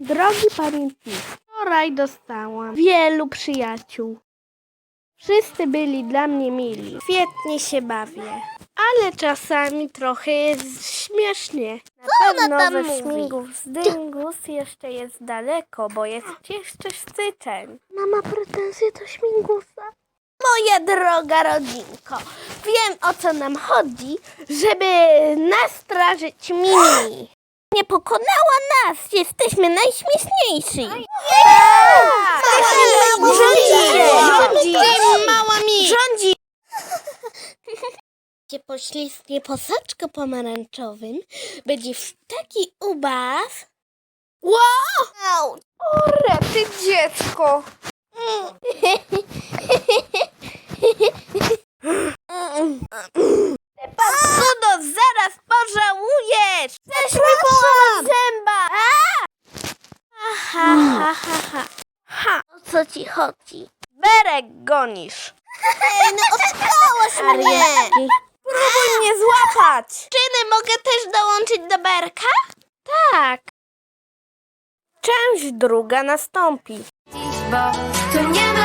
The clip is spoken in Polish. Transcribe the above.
Drogi pamiętnik, wczoraj dostałam wielu przyjaciół. Wszyscy byli dla mnie mili. Świetnie się bawię. Ale czasami trochę jest śmiesznie. Na pewno tam ze mówi? śmigów z dyngus jeszcze jest daleko, bo jest jeszcze styczeń. Mama pretensje do śmigusa. Moja droga rodzinko, wiem o co nam chodzi, żeby nastrażyć Mimi. Nie pokonała nas, jesteśmy najśmieszniejsi. Rządzi, rządzi, mała mi. Rządzi. Się poślizgnie po soczku pomarańczowym, będzie w taki ubaw. Wow! Ore, ty dziecko! Połamać zęba! Ha, ha, ha, ha. Ha, o co ci chodzi? Berek gonisz. Ej, no oszukałaś mnie! Próbuj mnie złapać! Czyny mogę też dołączyć do berka? Tak. Część druga nastąpi. bo tu nie